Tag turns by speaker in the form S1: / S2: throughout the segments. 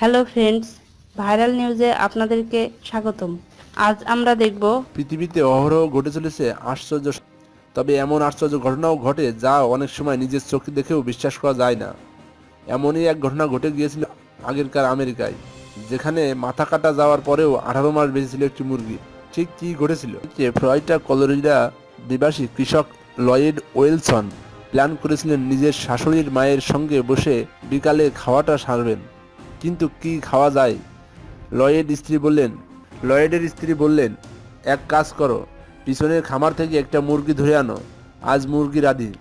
S1: Hello friends viral নিউজে আপনাদেরকে স্বাগতম। আজ আমরা দেখব
S2: পৃথিবীতে অহরহ ঘটে চলেছে আশ্চর্য তবে এমন আশ্চর্য ঘটনাও ঘটে যা অনেক সময় নিজের চোখে দেখেও বিশ্বাস করা যায় না। এমনই এক ঘটনা ঘটে গিয়েছিল আগেরকার আমেরিকায়, যেখানে মাথা কাটা যাওয়ার পরেও আঠারো মাস বেঁচে ছিল একটি মুরগি। ঠিক কি ঘটেছিল? যে ফ্লয়টা কলোরিডা নিবাসী কৃষক লয়েড ওয়েলসন প্ল্যান করেছিলেন নিজের শাশুড়ির মায়ের সঙ্গে বসে বিকালে খাওয়াটা সারবেন। কিন্তু কি খাওয়া যায়? লয়েড স্ত্রী বললেন, লয়েডের স্ত্রী বললেন, এক কাজ করো, পিছনের খামার থেকে একটা মুরগি ধরে আনো, আজ মুরগি রাধি।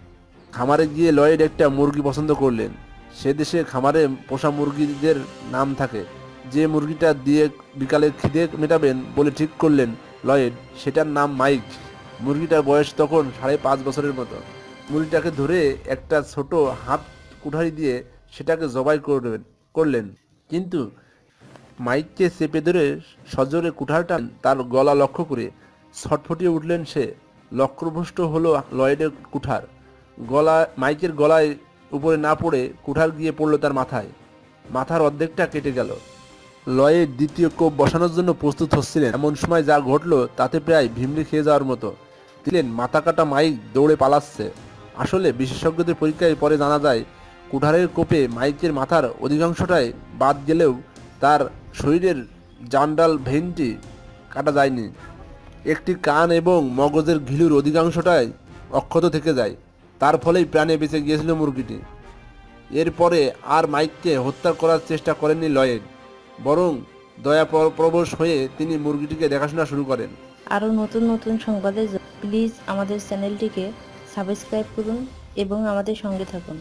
S2: খামারে গিয়ে লয়েড একটা মুরগি পছন্দ করলেন। সে দেশে খামারে পোষা মুরগিদের নাম থাকে। যে মুরগিটা দিয়ে বিকালে খিদে মেটাবেন বলে ঠিক করলেন লয়েড, সেটার নাম মাইক। মুরগিটার বয়স তখন সাড়ে পাঁচ বছরের মতো। মুরগিটাকে ধরে একটা ছোট হাত কুঠারি দিয়ে সেটাকে জবাই করবেন, করলেন। কিন্তু মাইককে চেপে ধরে সজোরে কুঠারটা তার গলা লক্ষ্য করে ছটফটিয়ে উঠলেন সে। লক্ষ্যভ্রষ্ট হলো লয়েডের কুঠার। গলা, মাইকের গলায় উপরে না পড়ে কুঠার গিয়ে পড়ল তার মাথায়। মাথার অর্ধেকটা কেটে গেল। লয়েড দ্বিতীয় কোপ বসানোর জন্য প্রস্তুত হচ্ছিলেন। এমন সময় যা ঘটলো তাতে প্রায় ভিমড়ি খেয়ে যাওয়ার মতো। দিলেন মাথা কাটা মাইক দৌড়ে পালাচ্ছে। আসলে বিশেষজ্ঞদের পরীক্ষায় পরে জানা যায় কুঠারের কোপে মাইকের মাথার অধিকাংশটাই বাদ গেলেও তার শরীরের জান্ডাল ভেনটি কাটা যায়নি। একটি কান এবং মগজের ঘিলুর অধিকাংশটাই অক্ষত থেকে যায়। তার ফলেই প্রাণে বেঁচে গিয়েছিল মুরগিটি। এরপরে আর মাইককে হত্যা করার চেষ্টা করেননি লয়েড, বরং দয়া প্রবশ হয়ে তিনি মুরগিটিকে দেখাশোনা শুরু করেন।
S1: আরও নতুন নতুন জন্য প্লিজ আমাদের চ্যানেলটিকে সাবস্ক্রাইব করুন এবং আমাদের সঙ্গে থাকুন।